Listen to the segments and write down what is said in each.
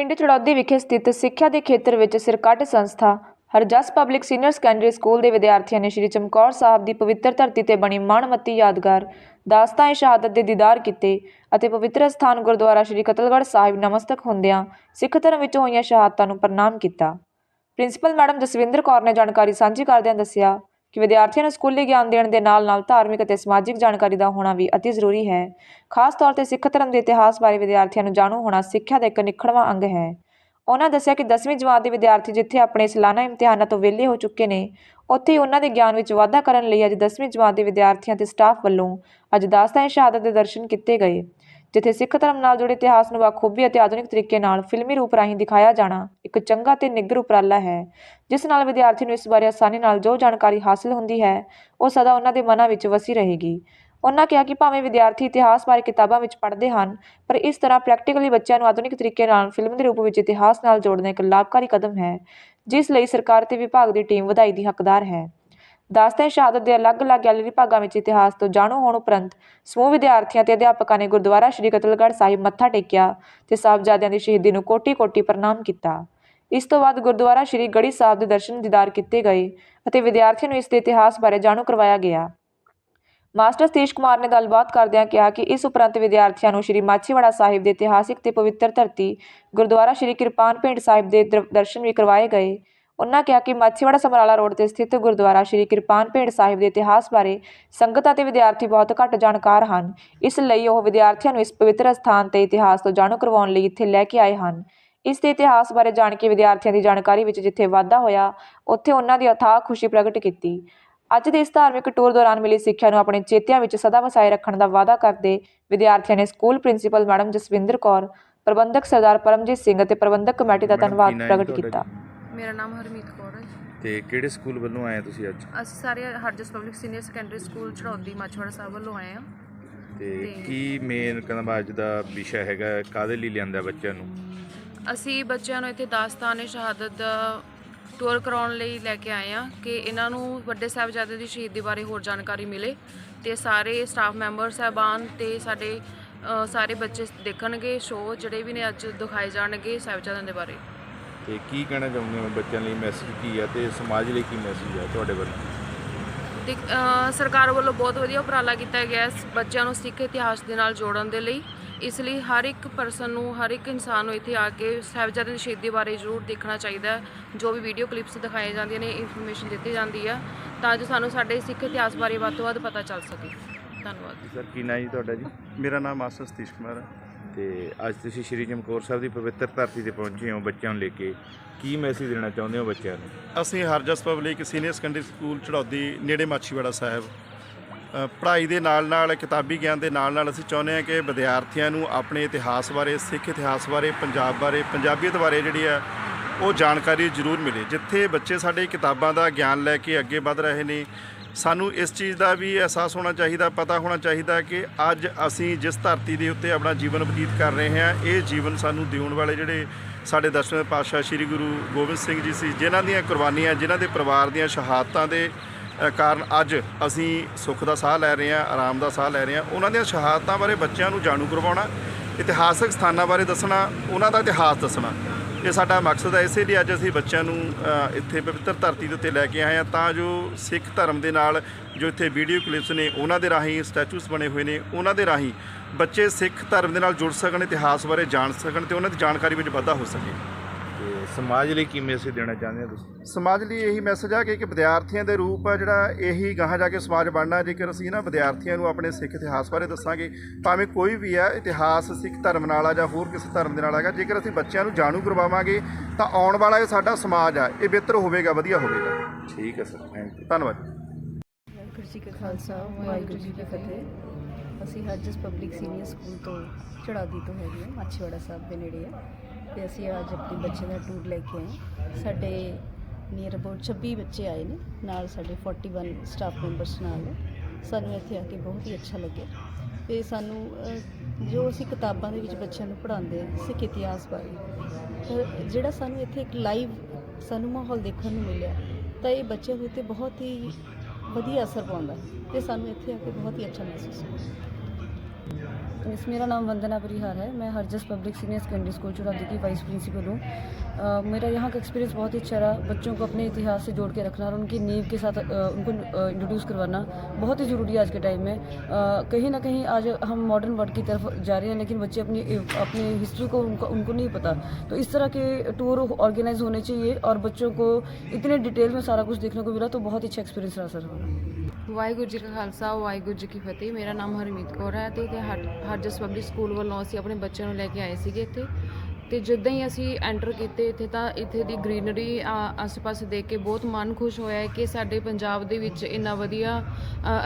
ਪਿੰਡ ਚੜੌਦੀ ਵਿਖੇ ਸਥਿਤ ਸਿੱਖਿਆ ਦੇ ਖੇਤਰ ਵਿੱਚ ਸਿਰਕੱਢ ਸੰਸਥਾ, Harjas public senior secondary school ਦੇ ਵਿਦਿਆਰਥੀਆਂ ਨੇ ਸ੍ਰੀ ਚਮਕੌਰ ਸਾਹਿਬ ਦੀ ਪਵਿੱਤਰ ਧਰਤੀ ਤੇ ਬਣੀ ਮਾਣਮੱਤੀ ਯਾਦਗਾਰ ਦਾਸਤਾਨ ਸ਼ਹਾਦਤ ਦੇ ਦੀਦਾਰ ਕੀਤੇ ਅਤੇ ਪਵਿੱਤਰ ਸਥਾਨ ਗੁਰਦੁਆਰਾ ਸ੍ਰੀ ਕਤਲਗੜ੍ਹ ਸਾਹਿਬ ਨਮਸਤਕ ਹੁੰਦਿਆਂ ਸਿੱਖ ਧਰਮ ਵਿੱਚ ਹੋਈਆਂ ਸ਼ਹਾਦਤਾਂ ਨੂੰ ਪ੍ਰਣਾਮ ਕੀਤਾ। ਪ੍ਰਿੰਸੀਪਲ ਮੈਡਮ ਜਸਵਿੰਦਰ ਕੌਰ ਨੇ ਜਾਣਕਾਰੀ ਸਾਂਝੀ ਕਰਦਿਆਂ ਦੱਸਿਆ ਕਿ ਵਿਦਿਆਰਥੀਆਂ ਨੂੰ ਸਕੂਲੀ ਗਿਆਨ ਦੇਣ ਦੇ ਨਾਲ-ਨਾਲ ਧਾਰਮਿਕ ਅਤੇ ਸਮਾਜਿਕ ਜਾਣਕਾਰੀ ਦਾ ਹੋਣਾ ਵੀ ਅਤੀ ਜ਼ਰੂਰੀ ਹੈ। ਖਾਸ ਤੌਰ ਤੇ ਸਿੱਖ ਧਰਮ ਦੇ ਇਤਿਹਾਸ ਬਾਰੇ ਵਿਦਿਆਰਥੀਆਂ ਨੂੰ ਜਾਣੂ ਹੋਣਾ ਸਿੱਖਿਆ ਦਾ ਇੱਕ ਨਿਖੜਵਾਂ ਅੰਗ ਹੈ। ਉਹਨਾਂ ਦੱਸਿਆ ਕਿ 10ਵੀਂ ਜਮਾਤ ਦੇ ਵਿਦਿਆਰਥੀ ਜਿੱਥੇ ਆਪਣੇ ਸਾਲਾਨਾ ਇਮਤਿਹਾਨਾਂ ਤੋਂ ਵਿਹਲੇ ਹੋ ਚੁੱਕੇ ਨੇ, ਉੱਥੇ ਹੀ ਉਹਨਾਂ ਦੇ ਗਿਆਨ ਵਿੱਚ ਵਾਧਾ ਕਰਨ ਲਈ ਅੱਜ 10ਵੀਂ ਜਮਾਤ ਦੇ ਵਿਦਿਆਰਥੀਆਂ ਤੇ ਸਟਾਫ ਵੱਲੋਂ ਅੱਜ ਦਾਸਤਾਨ ਸ਼ਹਾਦਤ ਦੇ ਦਰਸ਼ਨ ਕੀਤੇ ਗਏ। ਜਿੱਥੇ ਸਿੱਖ ਧਰਮ ਨਾਲ ਜੁੜੇ ਇਤਿਹਾਸ ਨੂੰ ਬਾਖੂਬੀ ਅਤੇ ਆਧੁਨਿਕ ਤਰੀਕੇ ਨਾਲ ਫਿਲਮੀ ਰੂਪ ਰਾਹੀਂ ਦਿਖਾਇਆ ਜਾਣਾ ਇੱਕ ਚੰਗਾ ਤੇ ਨਿੱਘਰ ਉਪਰਾਲਾ ਹੈ, ਜਿਸ ਨਾਲ ਵਿਦਿਆਰਥੀ ਨੂੰ ਇਸ ਬਾਰੇ ਆਸਾਨੀ ਨਾਲ ਜੋ ਜਾਣਕਾਰੀ ਹਾਸਲ ਹੁੰਦੀ ਹੈ, ਉਹ ਸਦਾ ਉਹਨਾਂ ਦੇ ਮਨਾਂ ਵਿੱਚ ਵਸੀ ਰਹੇਗੀ। ਉਹਨਾਂ ਕਿਹਾ ਕਿ ਭਾਵੇਂ ਵਿਦਿਆਰਥੀ ਇਤਿਹਾਸ ਬਾਰੇ ਕਿਤਾਬਾਂ ਵਿੱਚ ਪੜ੍ਹਦੇ ਹਨ, ਪਰ ਇਸ ਤਰ੍ਹਾਂ ਪ੍ਰੈਕਟੀਕਲੀ ਬੱਚਿਆਂ ਨੂੰ ਆਧੁਨਿਕ ਤਰੀਕੇ ਨਾਲ ਫਿਲਮ ਦੇ ਰੂਪ ਵਿੱਚ ਇਤਿਹਾਸ ਨਾਲ ਜੋੜਨਾ ਇੱਕ ਲਾਭਕਾਰੀ ਕਦਮ ਹੈ, ਜਿਸ ਲਈ ਸਰਕਾਰ ਤੇ ਵਿਭਾਗ ਦੀ ਟੀਮ ਵਧਾਈ ਦੀ ਹੱਕਦਾਰ ਹੈ। ਦਾਸਤਾਨ ਸ਼ਹਾਦਤ ਦੇ ਅਲੱਗ-ਅਲੱਗ ਗੈਲਰੀ ਭਾਗਾਂ ਵਿੱਚ ਇਤਿਹਾਸ ਤੋਂ ਜਾਣੂ ਹੋਣ ਉਪਰੰਤ ਸਮੂਹ ਵਿਦਿਆਰਥੀਆਂ ਤੇ ਅਧਿਆਪਕਾਂ ਨੇ ਗੁਰਦੁਆਰਾ ਸ਼੍ਰੀ ਕਤਲਗੜ੍ਹ ਸਾਹਿਬ ਮੱਥਾ ਟੇਕਿਆ ਤੇ ਸਾਹਿਬਜ਼ਾਦਿਆਂ ਦੀ ਸ਼ਹੀਦੀ ਨੂੰ ਕੋਟੀ-ਕੋਟੀ ਪ੍ਰਣਾਮ ਕੀਤਾ। ਇਸ ਤੋਂ ਬਾਅਦ ਗੁਰਦੁਆਰਾ ਸ਼੍ਰੀ ਗੜੀ ਸਾਹਿਬ ਦੇ ਦਰਸ਼ਨ ਦੀਦਾਰ ਕੀਤੇ ਗਏ ਅਤੇ ਵਿਦਿਆਰਥੀਆਂ ਨੂੰ ਇਸ ਦੇ ਇਤਿਹਾਸ ਬਾਰੇ ਜਾਣੂ ਕਰਵਾਇਆ ਗਿਆ। ਮਾਸਟਰ ਸਤੀਸ਼ ਕੁਮਾਰ ਨੇ ਗੱਲਬਾਤ ਕਰਦਿਆਂ ਕਿਹਾ ਕਿ ਇਸ ਉਪਰੰਤ ਵਿਦਿਆਰਥੀਆਂ ਨੂੰ ਸ਼੍ਰੀ ਮਾਛੀਵਾੜਾ ਸਾਹਿਬ ਦੇ ਇਤਿਹਾਸਿਕ ਤੇ ਪਵਿੱਤਰ ਧਰਤੀ, ਗੁਰਦੁਆਰਾ ਸ਼੍ਰੀ ਕਿਰਪਾਨ ਪਿੰਡ ਸਾਹਿਬ ਦੇ ਦਰ- ਦਰਸ਼ਨ ਵੀ ਕਰਵਾਏ ਗਏ ਉਹਨਾਂ ਕਿਹਾ ਕਿ ਮਾਛੀਵਾੜਾ ਸਮਰਾਲਾ ਰੋਡ ਤੇ ਸਥਿਤ ਗੁਰਦੁਆਰਾ ਸ਼੍ਰੀ ਕਿਰਪਾਨ ਪਿੰਡ ਸਾਹਿਬ ਦੇ ਇਤਿਹਾਸ ਬਾਰੇ ਸੰਗਤ ਅਤੇ ਵਿਦਿਆਰਥੀ ਬਹੁਤ ਘੱਟ ਜਾਣਕਾਰ ਹਨ। ਇਸ ਲਈ ਉਹ ਵਿਦਿਆਰਥੀਆਂ ਨੂੰ ਇਸ ਪਵਿੱਤਰ ਸਥਾਨ ਤੇ ਇਤਿਹਾਸ ਤੋਂ ਜਾਣੂ ਕਰਵਾਉਣ ਲਈ ਇੱਥੇ ਲੈ ਕੇ ਆਏ ਹਨ। ਇਸ ਦੇ ਇਤਿਹਾਸ ਬਾਰੇ ਜਾਣ ਕੇ ਵਿਦਿਆਰਥੀਆਂ ਦੀ ਜਾਣਕਾਰੀ ਵਿੱਚ ਜਿੱਥੇ ਵਾਧਾ ਹੋਇਆ ਉੱਥੇ ਉਹਨਾਂ ਦੀ ਅਥਾਹ ਖੁਸ਼ੀ ਪ੍ਰਗਟ ਕੀਤੀ। ਅੱਜ ਦੇ ਇਸ ਧਾਰਮਿਕ ਟੂਰ ਦੌਰਾਨ ਮਿਲੀ ਸਿੱਖਿਆ ਨੂੰ ਆਪਣੇ ਚੇਤਿਆਂ ਵਿੱਚ ਸਦਾ ਵਸਾਏ ਰੱਖਣ ਦਾ ਵਾਅਦਾ ਕਰਦੇ ਵਿਦਿਆਰਥੀਆਂ ਨੇ school principal madam Jaswinder Kaur ਪ੍ਰਬੰਧਕ ਸਰਦਾਰ ਪਰਮਜੀਤ ਸਿੰਘ ਅਤੇ ਪ੍ਰਬੰਧਕ ਕਮੇਟੀ ਦਾ ਧੰਨਵਾਦ ਪ੍ਰਗਟ ਕੀਤਾ? ਮੇਰਾ ਨਾਮ ਹਰਮੀਤ ਕੌਰ ਹੈ। ਤੇ ਕਿਹੜੇ ਸਕੂਲ ਵੱਲੋਂ ਆਏ ਤੁਸੀਂ ਅੱਜ? ਅਸੀਂ ਸਾਰੇ Harjas public senior secondary school Charaudi Machhiwara Sahib ਵੱਲੋਂ ਆਏ ਹਾਂ। ਤੇ ਤੇ- ਕੀ ਮੇਨ ਕਹਿੰਦਾ ਅੱਜ ਦਾ ਵਿਸ਼ਾ ਹੈਗਾ ਕਾਦੇ ਲਈ ਲਿਆਂਦਾ ਬੱਚਿਆਂ ਨੂੰ? ਅਸੀਂ ਬੱਚਿਆਂ ਨੂੰ ਇੱਥੇ ਦਾਸਤਾਨ ਸ਼ਹਾਦਤ ਦਾ ਟੂਰ ਕਰਾਉਣ ਲਈ ਲੈ ਕੇ ਆਏ ਹਾਂ ਕਿ ਇਹਨਾਂ ਨੂੰ ਵੱਡੇ ਸਾਹਿਬਜ਼ਾਦੇ ਦੀ ਸ਼ਹੀਦੀ ਬਾਰੇ ਹੋਰ ਜਾਣਕਾਰੀ ਮਿਲੇ ਤੇ ਸਾਰੇ ਸਟਾਫ ਮੈਂਬਰ ਸਾਹਿਬਾਨ ਤੇ ਸਾਡੇ ਅ, ਸਾਰੇ ਬੱਚੇ ਦੇਖਣਗੇ ਸ਼ੋਅ ਜਿਹੜੇ ਵੀ ਨੇ ਅੱਜ ਦਿਖਾਏ ਜਾਣਗੇ ਸਾਹਿਬਜ਼ਾਦਿਆਂ ਦੇ ਬਾਰੇ। ਤੇ ਕੀ ਕਹਿਣਾ ਚਾਹੁੰਦੇ ਹੋ ਬੱਚਿਆਂ ਲਈ ਮੈਸੇਜ ਕੀ ਹੈ ਤੇ ਸਮਾਜ ਲਈ ਕੀ ਮੈਸੇਜ ਹੈ ਤੁਹਾਡੇ ਵੱਲੋਂ? ਤੇ ਅ, ਸਰਕਾਰ ਵੱਲੋਂ ਬਹੁਤ ਵਧੀਆ ਉਪਰਾਲਾ ਕੀਤਾ ਗਿਆ ਹੈ ਬੱਚਿਆਂ ਨੂੰ ਸਿੱਖ ਇਤਿਹਾਸ ਦੇ ਨਾਲ ਜੋੜਨ ਦੇ ਲਈ। ਇਸ ਲਈ ਹਰ ਇੱਕ ਪਰਸਨ ਨੂੰ ਹਰ ਇੱਕ ਇਨਸਾਨ ਨੂੰ ਇੱਥੇ ਆ ਕੇ ਸਾਹਿਬਜ਼ਾਦੇ ਦੀ ਸ਼ਹੀਦੀ ਬਾਰੇ ਜ਼ਰੂਰ ਦੇਖਣਾ ਚਾਹੀਦਾ ਹੈ। ਜੋ ਵੀ ਵੀਡੀਓ ਕਲਿੱਪਸ ਦਿਖਾਏ ਜਾਂਦੀਆਂ ਨੇ ਇਨਫੋਰਮੇਸ਼ਨ ਦਿੱਤੀ ਜਾਂਦੀ ਆ ਤਾਂ ਜੋ ਸਾਨੂੰ ਸਾਡੇ ਸਿੱਖ ਇਤਿਹਾਸ ਬਾਰੇ ਵੱਧ ਤੋਂ ਵੱਧ ਪਤਾ ਚੱਲ ਸਕੇ। ਧੰਨਵਾਦ। ਸਰ ਕੀ ਨਾਂ ਜੀ ਤੁਹਾਡਾ ਜੀ? ਮੇਰਾ ਨਾਮ ਮਾਸਟਰ ਸਤੀਸ਼ ਕੁਮਾਰ ਹੈ। ਤੇ ਅੱਜ ਤੁਸੀਂ ਸ਼੍ਰੀ ਚਮਕੌਰ ਸਾਹਿਬ ਦੀ ਪਵਿੱਤਰ ਧਰਤੀ ਤੇ ਪਹੁੰਚੇ ਹੋ ਬੱਚਿਆਂ ਨੂੰ ਲੈ ਕੇ, ਕੀ ਮੈਸੇਜ ਦੇਣਾ ਚਾਹੁੰਦੇ ਹੋ ਬੱਚਿਆਂ ਨੂੰ? ਅਸੀਂ Harjas public senior secondary school Chaurodi ਨੇੜੇ ਮਾਛੀਵਾੜਾ ਸਾਹਿਬ ਪੜ੍ਹਾਈ ਦੇ ਨਾਲ ਨਾਲ, ਕਿਤਾਬੀ ਗਿਆਨ ਦੇ ਨਾਲ ਨਾਲ ਅਸੀਂ ਚਾਹੁੰਦੇ ਹਾਂ ਕਿ ਵਿਦਿਆਰਥੀਆਂ ਨੂੰ ਆਪਣੇ ਇਤਿਹਾਸ ਬਾਰੇ, ਸਿੱਖ ਇਤਿਹਾਸ ਬਾਰੇ, ਪੰਜਾਬ ਬਾਰੇ, ਪੰਜਾਬੀਅਤ ਬਾਰੇ ਜਿਹੜੀ ਆ ਉਹ ਜਾਣਕਾਰੀ ਜ਼ਰੂਰ ਮਿਲੇ। ਜਿੱਥੇ ਬੱਚੇ ਸਾਡੇ ਕਿਤਾਬਾਂ ਦਾ ਗਿਆਨ ਲੈ ਕੇ ਅੱਗੇ ਵਧ ਰਹੇ ਨੇ ਸਾਨੂੰ ਇਸ ਚੀਜ਼ ਦਾ ਵੀ ਅਹਿਸਾਸ ਹੋਣਾ ਚਾਹੀਦਾ, ਪਤਾ ਹੋਣਾ ਚਾਹੀਦਾ ਕਿ ਅੱਜ ਅਸੀਂ ਜਿਸ ਧਰਤੀ ਦੇ ਉੱਤੇ ਆਪਣਾ ਜੀਵਨ ਬਤੀਤ ਕਰ ਰਹੇ ਹਾਂ, ਇਹ ਜੀਵਨ ਸਾਨੂੰ ਦਿਉਣ ਵਾਲੇ ਜਿਹੜੇ ਸਾਡੇ ਦਸਵੇਂ ਪਾਤਸ਼ਾਹ ਸ੍ਰੀ ਗੁਰੂ ਗੋਬਿੰਦ ਸਿੰਘ ਜੀ ਸੀ, ਜਿਨ੍ਹਾਂ ਦੀਆਂ ਕੁਰਬਾਨੀਆਂ, ਜਿਨ੍ਹਾਂ ਦੇ ਪਰਿਵਾਰ ਦੀਆਂ ਸ਼ਹਾਦਤਾਂ ਦੇ ਕਾਰਨ ਅੱਜ ਅਸੀਂ ਸੁੱਖ ਦਾ ਸਾਹ ਲੈ ਰਹੇ ਹਾਂ, ਆਰਾਮ ਦਾ ਸਾਹ ਲੈ ਰਹੇ ਹਾਂ, ਉਹਨਾਂ ਦੀਆਂ ਸ਼ਹਾਦਤਾਂ ਬਾਰੇ ਬੱਚਿਆਂ ਨੂੰ ਜਾਣੂ ਕਰਵਾਉਣਾ, ਇਤਿਹਾਸਕ ਸਥਾਨਾਂ ਬਾਰੇ ਦੱਸਣਾ, ਉਹਨਾਂ ਦਾ ਇਤਿਹਾਸ ਦੱਸਣਾ। ਇਹ ਸਾਡਾ ਮਕਸਦ ਹੈ ਇਸੇ ਲਈ ਅੱਜ ਅਸੀਂ ਬੱਚਿਆਂ ਨੂੰ ਇੱਥੇ ਪਵਿੱਤਰ ਧਰਤੀ ਦੇ ਉੱਤੇ ਲੈ ਕੇ ਆਏ ਹਾਂ ਤਾਂ ਜੋ ਸਿੱਖ ਧਰਮ ਦੇ ਨਾਲ ਜੋ ਇੱਥੇ ਵੀਡੀਓ ਕਲਿੱਪਸ ਨੇ ਉਹਨਾਂ ਦੇ ਰਾਹੀਂ ਸਟੈਚੂਸ ਬਣੇ ਹੋਏ ਨੇ, ਉਹਨਾਂ ਦੇ ਰਾਹੀਂ ਬੱਚੇ ਸਿੱਖ ਧਰਮ ਦੇ ਨਾਲ ਜੁੜ ਸਕਣ, ਇਤਿਹਾਸ ਬਾਰੇ ਜਾਣ ਸਕਣ ਤੇ ਉਹਨਾਂ ਦੀ ਜਾਣਕਾਰੀ ਵਿੱਚ ਵਾਧਾ ਹੋ ਸਕੇ। ਸਮਾਜ ਲਈ ਕੀ ਮੈਸੇਜ ਦੇਣਾ ਚਾਹੁੰਦੇ ਹੋ ਤੁਸੀਂ? ਸਮਾਜ ਲਈ ਇਹੀ ਮੈਸੇਜ ਆ ਕਿ ਇੱਕ ਵਿਦਿਆਰਥੀਆਂ ਦੇ ਰੂਪ ਆ ਜਿਹੜਾ ਇਹੀ ਗਾਹਾਂ ਜਾ ਕੇ ਸਮਾਜ ਬਣਨਾ। ਜੇਕਰ ਅਸੀਂ ਨਾ ਵਿਦਿਆਰਥੀਆਂ ਨੂੰ ਆਪਣੇ ਸਿੱਖ ਇਤਿਹਾਸ ਬਾਰੇ ਦੱਸਾਂਗੇ ਭਾਵੇਂ ਕੋਈ ਵੀ ਆ ਇਤਿਹਾਸ ਸਿੱਖ ਧਰਮ ਨਾਲ ਆ ਜਾਂ ਹੋਰ ਕਿਸੇ ਧਰਮ ਦੇ ਨਾਲ ਹੈਗਾ ਜੇਕਰ ਅਸੀਂ ਬੱਚਿਆਂ ਨੂੰ ਜਾਣੂ ਕਰਵਾਵਾਂਗੇ ਤਾਂ ਆਉਣ ਵਾਲਾ ਇਹ ਸਾਡਾ ਸਮਾਜ ਆ ਇਹ ਬਿਹਤਰ ਹੋਵੇਗਾ ਵਧੀਆ ਹੋਵੇਗਾ। ਠੀਕ ਹੈ ਸਰ ਥੈਂਕ ਯੂ ਧੰਨਵਾਦ। ਵਾਹਿਗੁਰੂ ਜੀ ਕਾ ਖਾਲਸਾ ਵਾਹਿਗੁਰੂ ਜੀ ਕੀ ਫਤਿਹ। ਅਸੀਂ ਹਰਜਸ ਪਬਲਿਕ ਸੀਨੀਅਰ ਸਕੂਲ ਤੋਂ ਚੜਾਦੀ ਤੋਂ ਹੈਗੇ ਹਾਂ ਮਾਛੀਵਾੜਾ ਸਾਹਿਬ ਦੇ ਨੇੜੇ ਆ। ਤੇ ਅਸੀਂ ਅੱਜ ਆਪਣੇ ਬੱਚੇ ਦਾ ਟੂਰ ਲੈ ਕੇ ਆਏ। ਸਾਡੇ ਨੀਅਰ ਅਬਾਊਟ 26 ਬੱਚੇ ਆਏ ਨੇ, ਨਾਲ ਸਾਡੇ 41 ਸਟਾਫ ਮੈਂਬਰਸ ਨਾਲ। ਸਾਨੂੰ ਇੱਥੇ ਆ ਕੇ ਬਹੁਤ ਹੀ ਅੱਛਾ ਲੱਗਿਆ। ਤੇ ਸਾਨੂੰ ਜੋ ਅਸੀਂ ਕਿਤਾਬਾਂ ਦੇ ਵਿੱਚ ਬੱਚਿਆਂ ਨੂੰ ਪੜ੍ਹਾਉਂਦੇ ਆ, ਸਿੱਖ ਇਤਿਹਾਸ ਬਾਰੇ ਜਿਹੜਾ ਸਾਨੂੰ ਇੱਥੇ ਇੱਕ ਲਾਈਵ ਸਾਨੂੰ ਮਾਹੌਲ ਦੇਖਣ ਨੂੰ ਮਿਲਿਆ, ਤਾਂ ਇਹ ਬੱਚਿਆਂ ਦੇ ਉੱਤੇ ਬਹੁਤ ਹੀ ਵਧੀਆ ਅਸਰ ਪਾਉਂਦਾ ਹੈ। ਤੇ ਸਾਨੂੰ ਇੱਥੇ ਆ ਕੇ ਬਹੁਤ ਹੀ ਅੱਛਾ ਮਹਿਸੂਸ ਹੋਇਆ। इस मेरा नाम वंदना परिहार है। मैं Harjas public senior secondary school Churadi की वाइस प्रिंसिपल हूँ। मेरा यहाँ का एक्सपीरियंस बहुत ही अच्छा रहा। बच्चों को अपने इतिहास से जोड़ के रखना और उनकी नींव के साथ अ, उनको इंट्रोड्यूस करवाना बहुत ही ज़रूरी है आज के टाइम में। अ, कहीं ना कहीं आज हम मॉडर्न वर्ल्ड की तरफ़ जा रहे हैं लेकिन बच्चे अपनी अपनी हिस्ट्री को उनको उनको नहीं पता। तो इस तरह के टूर ऑर्गेनाइज होने चाहिए और बच्चों को इतने डिटेल में सारा कुछ देखने को मिला तो बहुत अच्छा एक्सपीरियंस रहा सर। हमारा ਵਾਹਿਗੁਰੂ ਜੀ ਕਾ ਖਾਲਸਾ, ਵਾਹਿਗੁਰੂ ਜੀ ਕੀ ਫਤਿਹ। ਮੇਰਾ ਨਾਮ ਹਰਮੀਤ ਕੌਰ ਹੈ ਤੇ ਇੱਥੇ ਹਰ ਹਰਜਸ ਪਬਲਿਕ ਸਕੂਲ ਵੱਲੋਂ ਅਸੀਂ ਆਪਣੇ ਬੱਚਿਆਂ ਨੂੰ ਲੈ ਕੇ ਆਏ ਸੀਗੇ ਇੱਥੇ। ਤੇ ਜਿੱਦਾਂ ਹੀ ਅਸੀਂ ਐਂਟਰ ਕੀਤੇ ਇੱਥੇ ਤਾਂ ਇੱਥੇ ਦੀ ਗ੍ਰੀਨਰੀ ਆਸ-ਪਾਸ ਦੇਖ ਕੇ ਬਹੁਤ ਮਨ ਖੁਸ਼ ਹੋਇਆ ਹੈ ਕਿ ਸਾਡੇ ਪੰਜਾਬ ਦੇ ਵਿੱਚ ਇੰਨਾ ਵਧੀਆ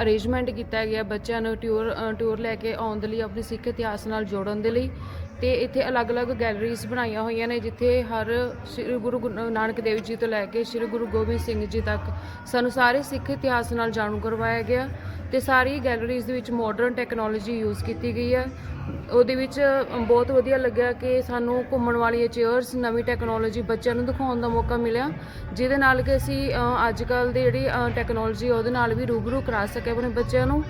ਅਰੇਂਜਮੈਂਟ ਕੀਤਾ ਗਿਆ ਬੱਚਿਆਂ ਨੂੰ ਟੂਰ ਟੂਰ ਲੈ ਕੇ ਆਉਣ ਦੇ ਲਈ, ਆਪਣੇ ਸਿੱਖ ਇਤਿਹਾਸ ਨਾਲ ਜੋੜਨ ਦੇ ਲਈ। ਤੇ ਇੱਥੇ ਅਲੱਗ-ਅਲੱਗ ਗੈਲਰੀਜ਼ ਬਣਾਈਆਂ ਹੋਈਆਂ ਨੇ, ਜਿੱਥੇ ਹਰ ਸ੍ਰੀ ਗੁਰੂ ਗੁ- ਨਾਨਕ ਦੇਵ ਜੀ ਤੋਂ ਲੈ ਕੇ ਸ੍ਰੀ ਗੁਰੂ ਗੋਬਿੰਦ ਸਿੰਘ ਜੀ ਤੱਕ ਸਾਨੂੰ ਸਾਰੇ ਸਿੱਖ ਇਤਿਹਾਸ ਨਾਲ ਜਾਣੂ ਕਰਵਾਇਆ ਗਿਆ ਤੇ ਸਾਰੀ ਗੈਲਰੀਜ਼ ਦੇ ਵਿੱਚ ਮਾਡਰਨ ਟੈਕਨੋਲੋਜੀ ਯੂਜ਼ ਕੀਤੀ ਗਈ ਹੈ। ਉਹਦੇ ਵਿੱਚ ਬਹੁਤ ਵਧੀਆ ਲੱਗਿਆ ਕਿ ਸਾਨੂੰ ਘੁੰਮਣ ਵਾਲੀਆਂ ਚੇਅਰਸ ਨਵੀਂ ਟੈਕਨੋਲੋਜੀ ਬੱਚਿਆਂ ਨੂੰ ਦਿਖਾਉਣ ਦਾ ਮੌਕਾ ਮਿਲਿਆ, ਜਿਹਦੇ ਨਾਲ ਕਿ ਅਸੀਂ ਅੱਜ ਕੱਲ ਦੀ ਜਿਹੜੀ ਟੈਕਨੋਲੋਜੀ ਉਹਦੇ ਨਾਲ ਵੀ ਰੂਬਰੂ ਕਰਾ ਸਕੇ ਆਪਣੇ ਬੱਚਿਆਂ ਨੂੰ।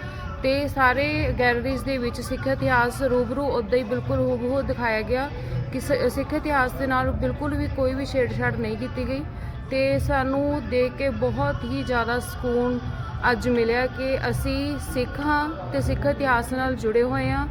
ਤੇ ਸਾਰੇ ਗੈਲਰੀਜ਼ ਦੇ ਵਿੱਚ ਸਿੱਖ ਇਤਿਹਾਸ ਰੂਬਰੂ ਉਦਾਂ ਹੀ ਬਿਲਕੁਲ ਹੂਬਹੂ ਦਿਖਾਇਆ ਗਿਆ ਕਿ ਸਿੱਖ ਇਤਿਹਾਸ ਦੇ ਨਾਲ ਬਿਲਕੁਲ ਵੀ ਕੋਈ ਵੀ ਛੇੜਛਾੜ ਨਹੀਂ ਕੀਤੀ ਗਈ ਤੇ ਸਾਨੂੰ ਦੇਖ ਕੇ ਬਹੁਤ ਹੀ ਜ਼ਿਆਦਾ ਸਕੂਨ ਅੱਜ ਮਿਲਿਆ ਕਿ ਅਸੀਂ ਸਿੱਖ ਹਾਂ ਤੇ ਸਿੱਖ ਇਤਿਹਾਸ ਨਾਲ ਜੁੜੇ ਹੋਏ ਹਾਂ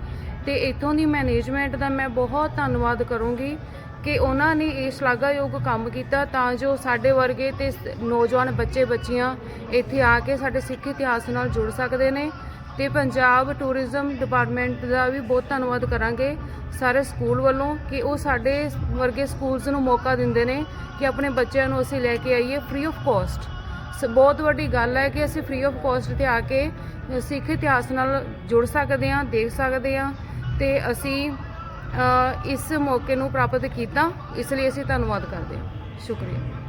ਤੇ ਇਥੋਂ ਦੀ ਮੈਨੇਜਮੈਂਟ ਦਾ ਮੈਂ ਬਹੁਤ ਧੰਨਵਾਦ ਕਰੂੰਗੀ ਕਿ ਉਹਨਾਂ ਨੇ ਇਹ ਸ਼ਲਾਘਾਯੋਗ ਕੰਮ ਕੀਤਾ ਤਾਂ ਜੋ ਸਾਡੇ ਵਰਗੇ ਤੇ ਨੌਜਵਾਨ ਬੱਚੇ ਬੱਚੀਆਂ ਇੱਥੇ ਆ ਕੇ ਸਾਡੇ ਸਿੱਖ ਇਤਿਹਾਸ ਨਾਲ ਜੁੜ ਸਕਦੇ ਨੇ ਤੇ ਪੰਜਾਬ ਟੂਰਿਜ਼ਮ ਡਿਪਾਰਟਮੈਂਟ ਦਾ ਵੀ ਬਹੁਤ ਧੰਨਵਾਦ ਕਰਾਂਗੇ ਸਾਰੇ ਸਕੂਲ ਵੱਲੋਂ ਕਿ ਉਹ ਸਾਡੇ ਵਰਗੇ ਸਕੂਲਸ ਨੂੰ ਮੌਕਾ ਦਿੰਦੇ ਨੇ ਕਿ ਆਪਣੇ ਬੱਚਿਆਂ ਨੂੰ ਅਸੀਂ ਲੈ ਕੇ ਆਈਏ ਫ੍ਰੀ ਆਫ ਕਾਸਟ ਸ- ਬਹੁਤ ਵੱਡੀ ਗੱਲ ਹੈ ਕਿ ਅਸੀਂ ਫ੍ਰੀ ਆਫ ਕਾਸਟ ਤੇ ਆ ਕੇ ਸਿੱਖ ਇਤਿਹਾਸ ਨਾਲ ਜੁੜ ਸਕਦੇ ਹਾਂ, ਦੇਖ ਸਕਦੇ ਹਾਂ ਤੇ ਅਸੀਂ ਇਸ ਮੌਕੇ ਨੂੰ ਪ੍ਰਾਪਤ ਕੀਤਾ। ਇਸ ਲਈ ਅਸੀਂ ਧੰਨਵਾਦ ਕਰਦੇ ਹਾਂ। ਸ਼ੁਕਰੀਆ।